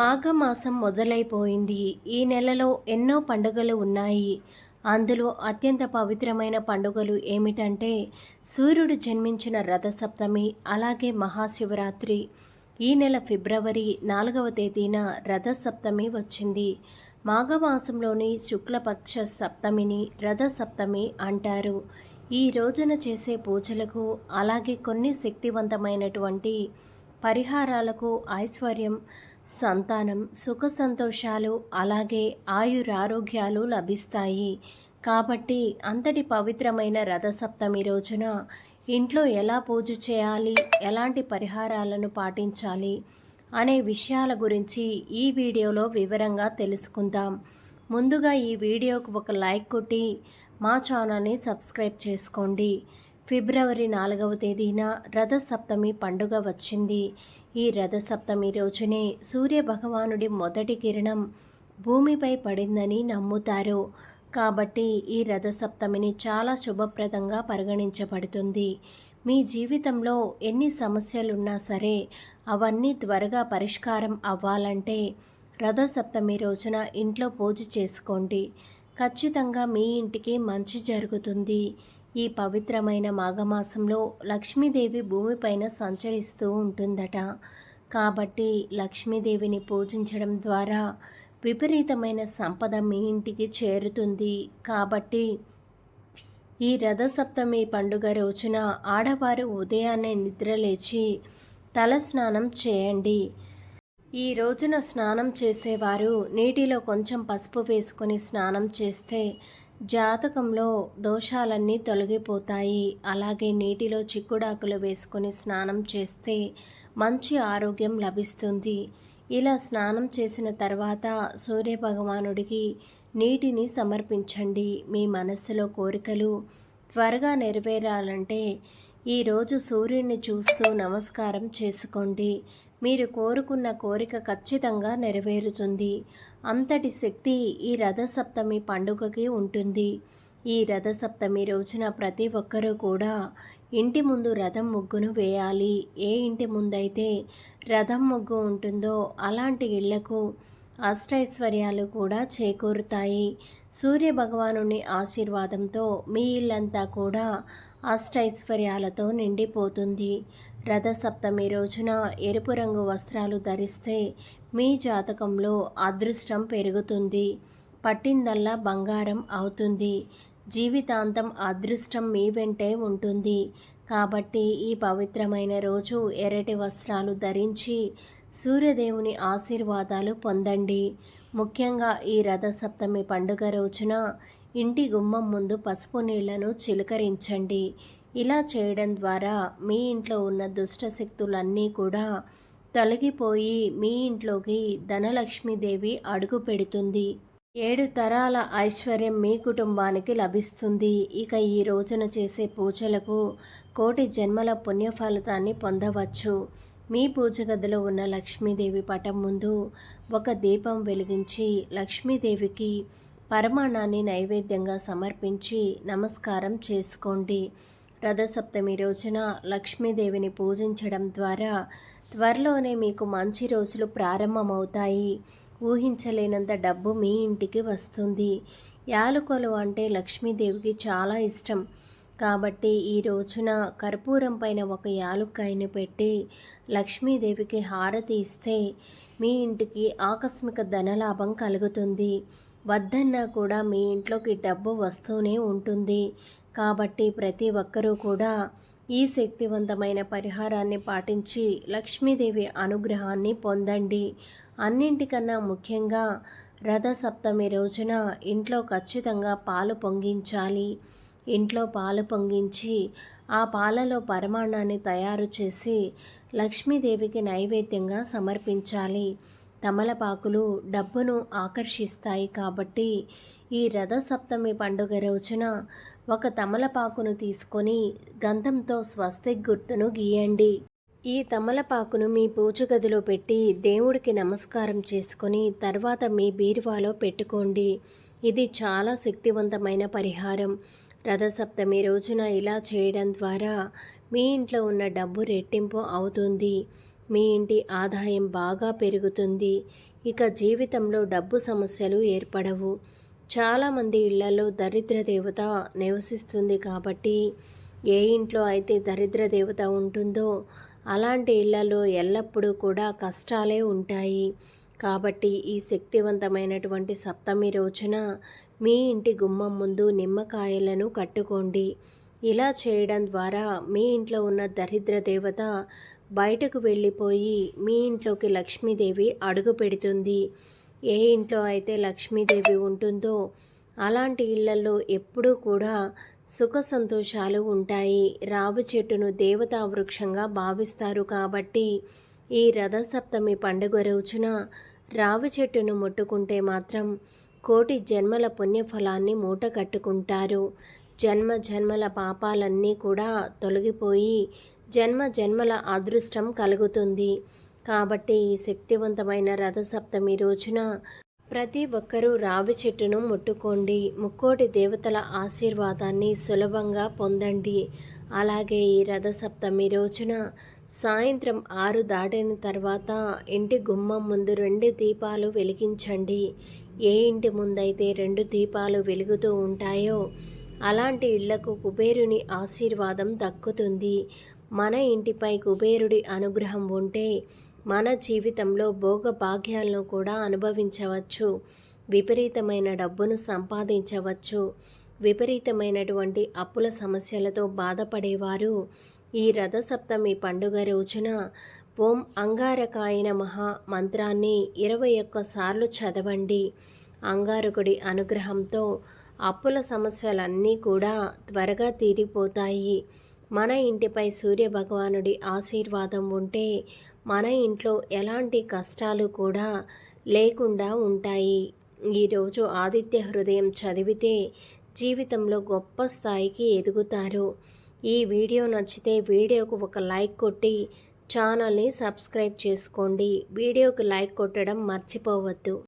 మాఘమాసం మొదలైపోయింది. ఈ నెలలో ఎన్నో పండుగలు ఉన్నాయి. అందులో అత్యంత పవిత్రమైన పండుగలు ఏమిటంటే సూర్యుడు జన్మించిన రథసప్తమి అలాగే మహాశివరాత్రి. ఈ నెల ఫిబ్రవరి నాలుగవ తేదీన రథసప్తమి వచ్చింది. మాఘమాసంలోని శుక్లపక్ష సప్తమిని రథసప్తమి అంటారు. ఈ రోజున చేసే పూజలకు అలాగే కొన్ని శక్తివంతమైనటువంటి పరిహారాలకు ఐశ్వర్యం సంతానం సుఖ సంతోషాలు అలాగే ఆయురారోగ్యాలు లభిస్తాయి. కాబట్టి అంతటి పవిత్రమైన రథసప్తమి రోజున ఇంట్లో ఎలా పూజ చేయాలి? ఎలాంటి పరిహారాలను పాటించాలి? అనే విషయాల గురించి ఈ వీడియోలో వివరంగా తెలుసుకుందాం. ముందుగా ఈ వీడియోకు ఒక లైక్ కొట్టి మా ఛానల్ని సబ్స్క్రైబ్ చేసుకోండి. ఫిబ్రవరి నాలుగవ తేదీన రథసప్తమి పండుగ వచ్చింది. ఈ రథసప్తమి రోజునే సూర్య భగవానుడి మొదటి కిరణం భూమిపై పడిందని నమ్ముతారు. కాబట్టి ఈ రథసప్తమిని చాలా శుభప్రదంగా పరిగణించబడుతుంది. మీ జీవితంలో ఎన్ని సమస్యలున్నా సరే అవన్నీ త్వరగా పరిష్కారం అవ్వాలంటే రథసప్తమి రోజున ఇంట్లో పూజ చేసుకోండి. ఖచ్చితంగా మీ ఇంటికి మంచి జరుగుతుంది. ఈ పవిత్రమైన మాఘమాసంలో లక్ష్మీదేవి భూమిపైన సంచరిస్తూ ఉంటుందట. కాబట్టి లక్ష్మీదేవిని పూజించడం ద్వారా విపరీతమైన సంపద మీ ఇంటికి చేరుతుంది. కాబట్టి ఈ రథసప్తమి పండుగ రోజున ఆడవారు ఉదయాన్నే నిద్రలేచి తల స్నానం చేయండి. ఈ రోజున స్నానం చేసేవారు నీటిలో కొంచెం పసుపు వేసుకొని స్నానం చేస్తే జాతకంలో దోషాలన్నీ తొలగిపోతాయి. అలాగే నీటిలో చిక్కుడాకులు వేసుకొని స్నానం చేస్తే మంచి ఆరోగ్యం లభిస్తుంది. ఇలా స్నానం చేసిన తర్వాత సూర్యభగవానుడికి నీటిని సమర్పించండి. మీ మనస్సులో కోరికలు త్వరగా నెరవేరాలంటే ఈరోజు సూర్యుడిని చూస్తూ నమస్కారం చేసుకోండి. మీరు కోరుకున్న కోరిక ఖచ్చితంగా నెరవేరుతుంది. అంతటి శక్తి ఈ రథసప్తమి పండుగకి ఉంటుంది. ఈ రథసప్తమి రోజున ప్రతి ఒక్కరూ కూడా ఇంటి ముందు రథం ముగ్గును వేయాలి. ఏ ఇంటి ముందైతే రథం ముగ్గు ఉంటుందో అలాంటి ఇళ్ళకు అష్టైశ్వర్యాలు కూడా చేకూరుతాయి. సూర్య భగవానుని ఆశీర్వాదంతో మీ ఇల్లంతా కూడా అష్టైశ్వర్యాలతో నిండిపోతుంది. రథసప్తమి రోజున ఎరుపు రంగు వస్త్రాలు ధరిస్తే మీ జాతకంలో అదృష్టం పెరుగుతుంది. పట్టిందల్లా బంగారం అవుతుంది. జీవితాంతం అదృష్టం మీ వెంటే ఉంటుంది. కాబట్టి ఈ పవిత్రమైన రోజు ఎర్రటి వస్త్రాలు ధరించి సూర్యదేవుని ఆశీర్వాదాలు పొందండి. ముఖ్యంగా ఈ రథసప్తమి పండుగ రోజున ఇంటి గుమ్మం ముందు పసుపు నీళ్ళను చిలకరించండి. ఇలా చేయడం ద్వారా మీ ఇంట్లో ఉన్న దుష్ట శక్తులన్నీ కూడా తొలగిపోయి మీ ఇంట్లోకి ధనలక్ష్మీదేవి అడుగు పెడుతుంది. ఏడు తరాల ఐశ్వర్యం మీ కుటుంబానికి లభిస్తుంది. ఇక ఈ రోజున చేసే పూజలకు కోటి జన్మల పుణ్యఫలితాన్ని పొందవచ్చు. మీ పూజ గదిలో ఉన్న లక్ష్మీదేవి పటం ముందు ఒక దీపం వెలిగించి లక్ష్మీదేవికి పరమాణాన్ని నైవేద్యంగా సమర్పించి నమస్కారం చేసుకోండి. రథసప్తమి రోజున లక్ష్మీదేవిని పూజించడం ద్వారా త్వరలోనే మీకు మంచి రోజులు ప్రారంభమవుతాయి. ఊహించలేనంత డబ్బు మీ ఇంటికి వస్తుంది. యాలకులు అంటే లక్ష్మీదేవికి చాలా ఇష్టం. కాబట్టి ఈ రోజున కర్పూరం పైన ఒక యాలుక్కాయను పెట్టి లక్ష్మీదేవికి హారతి ఇస్తే మీ ఇంటికి ఆకస్మిక ధనలాభం కలుగుతుంది. వద్దన్నా కూడా మీ ఇంట్లోకి డబ్బు వస్తూనే ఉంటుంది. కాబట్టి ప్రతి ఒక్కరూ కూడా ఈ శక్తివంతమైన పరిహారాన్ని పాటించి లక్ష్మీదేవి అనుగ్రహాన్ని పొందండి. అన్నింటికన్నా ముఖ్యంగా రథసప్తమి రోజున ఇంట్లో ఖచ్చితంగా పాలు పొంగించాలి. ఇంట్లో పాలు పొంగించి ఆ పాలలో పరమాణాన్ని తయారు చేసి లక్ష్మీదేవికి నైవేద్యంగా సమర్పించాలి. తమలపాకులు డబ్బును ఆకర్షిస్తాయి కాబట్టి ఈ రథసప్తమి పండుగ రోజున ఒక తమలపాకును తీసుకొని గంధంతో స్వస్తిక్ గుర్తును గీయండి. ఈ తమలపాకును మీ పూజ గదిలో పెట్టి దేవుడికి నమస్కారం చేసుకొని తర్వాత మీ బీరువాలో పెట్టుకోండి. ఇది చాలా శక్తివంతమైన పరిహారం. రథసప్తమి రోజున ఇలా చేయడం ద్వారా మీ ఇంట్లో ఉన్న డబ్బు రెట్టింపు అవుతుంది. మీ ఇంటి ఆదాయం బాగా పెరుగుతుంది. ఇక జీవితంలో డబ్బు సమస్యలు ఏర్పడవు. చాలామంది ఇళ్ళలో దరిద్ర దేవత నివసిస్తుంది కాబట్టి ఏ ఇంట్లో అయితే దరిద్ర దేవత ఉంటుందో అలాంటి ఇళ్ళలో ఎల్లప్పుడూ కూడా కష్టాలే ఉంటాయి. కాబట్టి ఈ శక్తివంతమైనటువంటి సప్తమి రోజున మీ ఇంటి గుమ్మం ముందు నిమ్మకాయలను కట్టుకోండి. ఇలా చేయడం ద్వారా మీ ఇంట్లో ఉన్న దరిద్ర దేవత బయటకు వెళ్ళిపోయి మీ ఇంట్లోకి లక్ష్మీదేవి అడుగు పెడుతుంది. ఏ ఇంట్లో అయితే లక్ష్మీదేవి ఉంటుందో అలాంటి ఇళ్ళలో ఎప్పుడూ కూడా సుఖ సంతోషాలు ఉంటాయి. రావి చెట్టును దేవతా వృక్షంగా భావిస్తారు కాబట్టి ఈ రథసప్తమి పండుగ రోజున రావి చెట్టును ముట్టుకుంటే మాత్రం కోటి జన్మల పుణ్యఫలాన్ని మూట కట్టుకుంటారు. జన్మ జన్మల పాపాలన్నీ కూడా తొలగిపోయి జన్మ జన్మల అదృష్టం కలుగుతుంది. కాబట్టి ఈ శక్తివంతమైన రథసప్తమి రోజున ప్రతి ఒక్కరూ రావి చెట్టును ముట్టుకోండి. ముక్కోటి దేవతల ఆశీర్వాదాన్ని సులభంగా పొందండి. అలాగే ఈ రథసప్తమి రోజున సాయంత్రం ఆరు దాటిన తర్వాత ఇంటి గుమ్మం ముందు రెండు దీపాలు వెలిగించండి. ఏ ఇంటి ముందైతే రెండు దీపాలు వెలుగుతూ ఉంటాయో అలాంటి ఇళ్ళకు కుబేరుని ఆశీర్వాదం దక్కుతుంది. మన ఇంటిపై కుబేరుడి అనుగ్రహం ఉంటే మన జీవితంలో భోగ భాగ్యాలను కూడా అనుభవించవచ్చు. విపరీతమైన డబ్బును సంపాదించవచ్చు. విపరీతమైనటువంటి అప్పుల సమస్యలతో బాధపడేవారు. ఈ రథసప్తమి పండుగ రోజున ఓం అంగారకాయన మహా మంత్రాన్ని ఇరవై ఒక్కసార్లు చదవండి. అంగారకుడి అనుగ్రహంతో అప్పుల సమస్యలన్నీ కూడా త్వరగా తీరిపోతాయి. మన ఇంటిపై సూర్యభగవానుడి ఆశీర్వాదం ఉంటే మన ఇంట్లో ఎలాంటి కష్టాలు కూడా లేకుండా ఉంటాయి. ఈరోజు ఆదిత్య హృదయం చదివితే జీవితంలో గొప్ప స్థాయికి ఎదుగుతారు. ఈ వీడియో నచ్చితే వీడియోకు ఒక లైక్ కొట్టి ఛానల్ని సబ్స్క్రైబ్ చేసుకోండి. వీడియోకి లైక్ కొట్టడం మర్చిపోవద్దు.